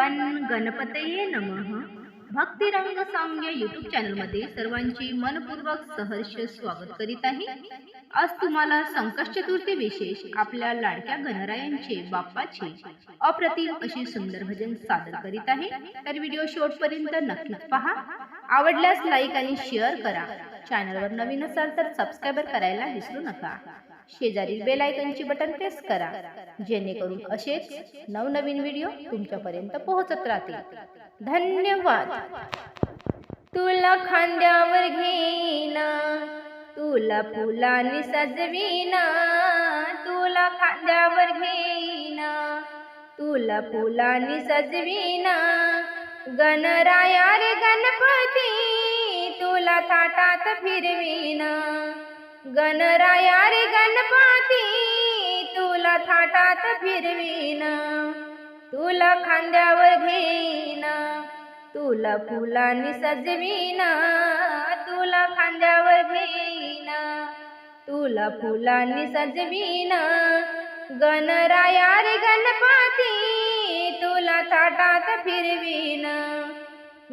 One गणपतये नम. भक्तिरंग साम्य युट्यूब चॅनलमध्ये सर्वांची मनपूर्वक सहर्ष स्वागत करीत आहे. आज तुम्हाला संकष्ट चतुर्थी विशेष आपल्या लाडक्या गणरायांचे बाप्पाचे अप्रतिम अशी सुंदर भजन सादर करीत आहे. तर व्हिडिओ शेवटपर्यंत नक्कीच पहा. आवडल्यास लाईक आणि शेअर करा. चॅनलवर नवीन असाल तर सबस्क्राईबर करायला विसरू नका. शेजारील बेल बटन प्रेस करा जेणेकरून असेच नवनवीन व्हिडिओ तुमच्यापर्यंत पोहोचत राहतील. धन्यवाद. तुला खांद्यावर घेईना तुला फुलांनी सजवीना तुला खांद्यावर घेईना तुला फुलांनी सजवीना गणराया रे गणपती तुला थाटात फिरवीना. गणराया रे गणपती तुला थाटात फिरवीन तुला खांद्यावर घेईन तुला फुलांनी सजवीना तुला खांद्यावर घेईन तुला फुलांनी सजवीना गणराया रे गणपती तुला थाटात फिरवीन.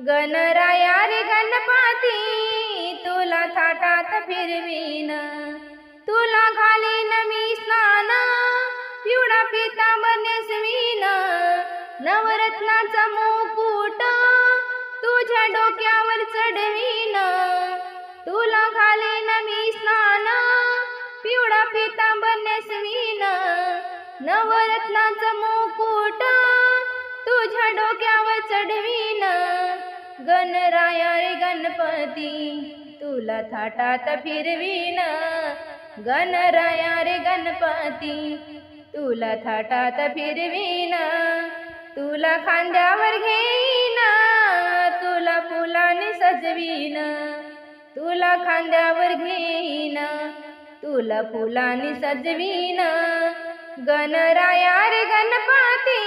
गणराया रे गणपती तुला थाटात फिरवीन. तुला घालीन मी स्नान पिवळा पितांबर नेसवीन नवरत्नाचा मुकुट तुझ्या डोक्यावर चढवीन. तुला घालीन मी स्नान पिवळा पितांबर नेसवीन नवरत्नाचा मुकुट तुझ्या डोक्यावर चढवीन. गणराया रे गणपती तुला थाटात फिरवीन. गणराया रे गणपती तुला थाटात फिरवीन. तुला खांद्यावर घेईन तुला फुलाने सजवीन. तुला खांद्यावर घेईन तुला फुलाने सजवीन. गणराया रे गणपती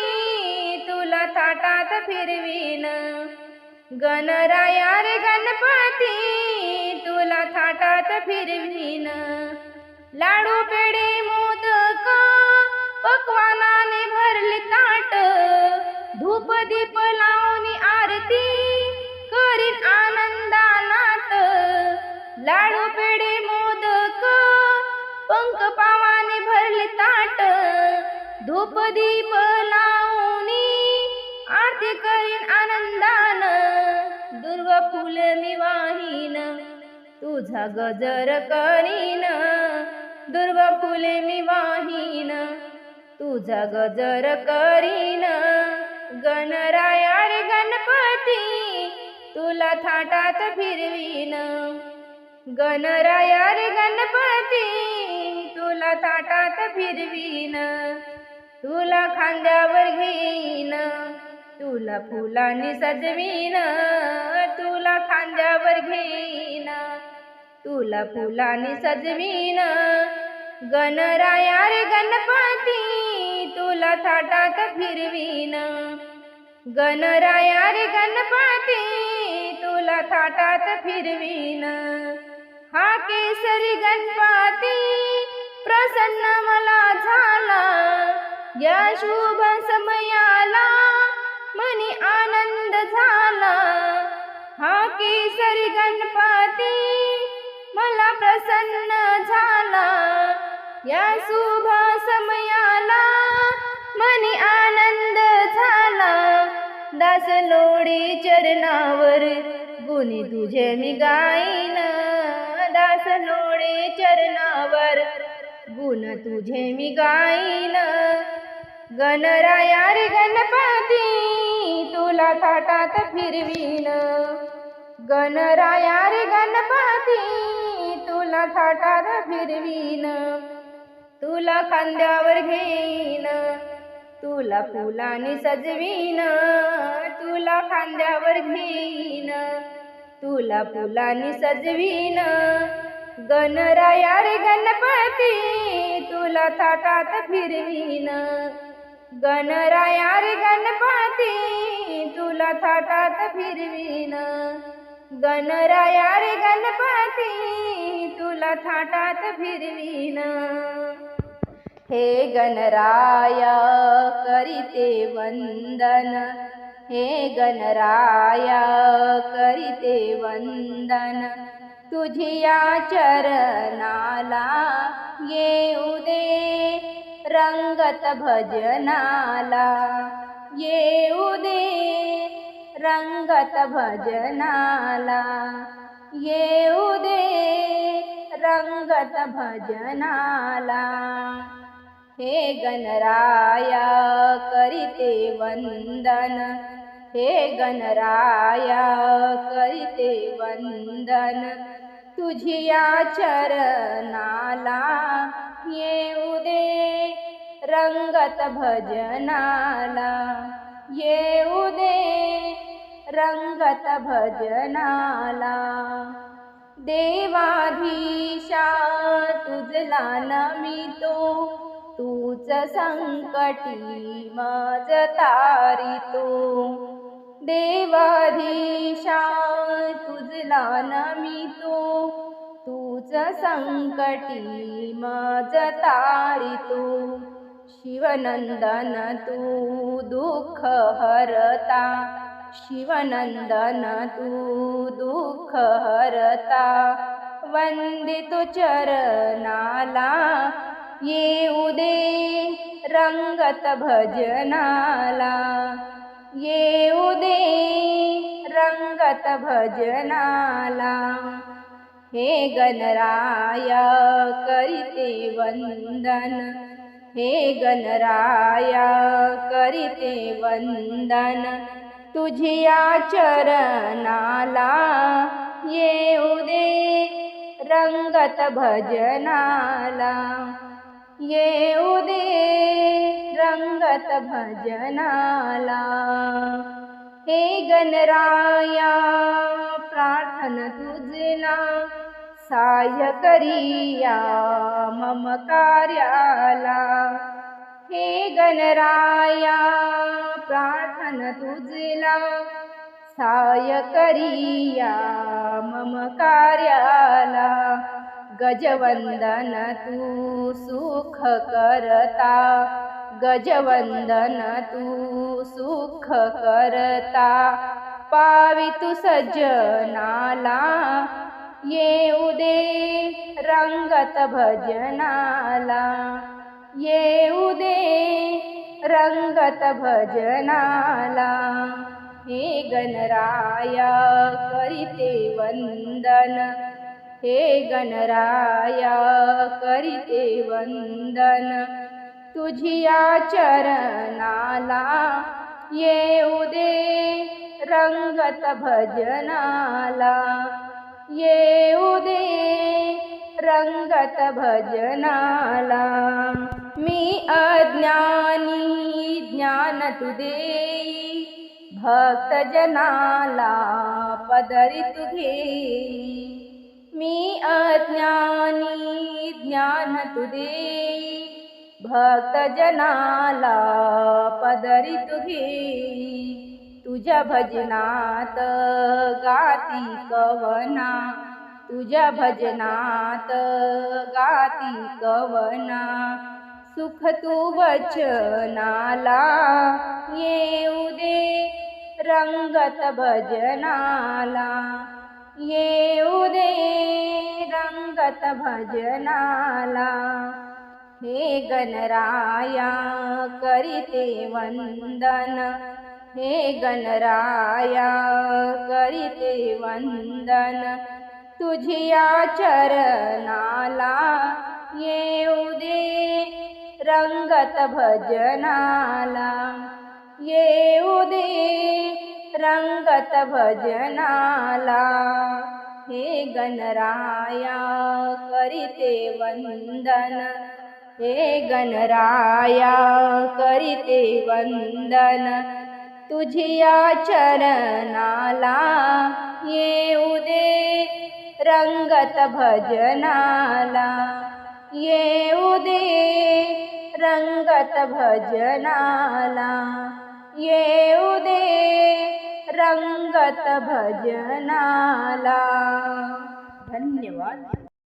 तुला थाटात फिरवीन. गणराया रे गणपती तुला थाटात फिरवीन. लाडू पेढे मोदक पकवानाने भरले ताट. धूप दीप लावणी आरती करीन आनंदानात. लाडू पेढे मोदक पंख पावाने भरले ताट. धूप दीप फुल मी वाहीन तुझा गजर करीन. दुर्व फुल मी वाहीन तुझा गजर करीन. गणराया रे गणपती तुला थाटात फिरवीन. गणराया रे गणपती तुला थाटात फिरवीन. तुला खांद्यावर घेईन तुला फुलांनी सजवीन. माझ्यावर घेईन. तुला फुलाने सजवीन. गणराया रे गणपती तुला थाटात फिरवीन. गणराया रे गणपती तुला थाटात फिरवीन. हा केसरी गणपती प्रसन्न मला झाला. या शुभ समयाला मनी आनंद झाला. हा केसरी गणपती मला प्रसन्न झाला. या शुभ समयाला मनी आनंद झाला. दास लोडी चरणावर गुणी तुझे मी गाईन. दास लोडी चरणावर गुण तुझे मी गाईन. गणराया रे गणपती तुला थाटात फिरवीन. गणराया रे गणपती तुला थाटात फिरवीन. तुला खांद्यावर घेईन तुला फुलाने सजवीन. तुला खांद्यावर घेईन तुला फुलाने सजवीन. गणराया रे गणपती तुला थाटात फिरवीन. गणराया रे गणपती तुला थाटात फिरवीन. गणराया रे गणपती तुला थाटात फिरवीन. हे गणराया करीते वंदन. हे गणराया करीते वंदन. तुझिया चरणाला येऊ दे. रंगत भजनाला. येऊ दे रंगत भजनाला. येऊ दे रंगत भजनाला. हे गणराया करीते वंदन. हे गणराया करीते वंदन. तुझिया चरणाला येऊ दे रंगत भजनाला. येऊ दे रंगत भजनाला. देवाधीशा तुझला नमितो. तूच संकटी मज तारितो. देवाधीशा तुझला नमितो. तूच संकटी मज तारितो. शिवनंदन तू दुःख हरता. शिवनंदन तू दुःख हरता. वंदितो चरणाला येऊ दे रंगत भजनाला. येऊ दे रंगत भजनाला. हे गणराया करिते वंदन. हे गणराया करीते वंदन. तुझिया चरणाला येऊ दे रंगत भजनाला. येऊ दे रंगत भजनाला. हे गणराया प्रार्थना तुझला. साय करिया मम कार्याला. हे गणराया प्रार्थन तुझला. साय करिया मम कार्याला. गजवंदन तू सुख करता. गजवंदन तू सुख करता. पावी तू सज्जनाला येऊ दे रंगत भजनाला। येऊ दे रंगत भजनाला। हे गणराया करीते वंदन। हे गणराया करीते वंदन। तुझिया चरणाला येऊ दे रंगत भजनाला। येऊ दे रंगत भजनाला। मी अज्ञानी ज्ञान तु देई। भक्तजनाला पदरी तुझे मी अज्ञानी ज्ञान तु देई। भक्तजनाला पदरी तुझे तुझ्या भजनात गाती कवना तुझ्या भजनात गाती कवना सुख तू वचनाला येऊ दे रंगत भजनाला येऊ दे रंगत भजनाला. हे गणराया करीते वंदन हे गणराया करीते वंदन. तुझिया चरणाला येऊ दे रंगत भजनाला. येऊ दे रंगत भजनाला. हे गणराया करीते वंदन. हे गणराया करीते वंदन. तुझिया चरणाला येऊ दे रंगत भजनाला. येऊ दे रंगत भजनाला. येऊ दे रंगत भजनाला. धन्यवाद.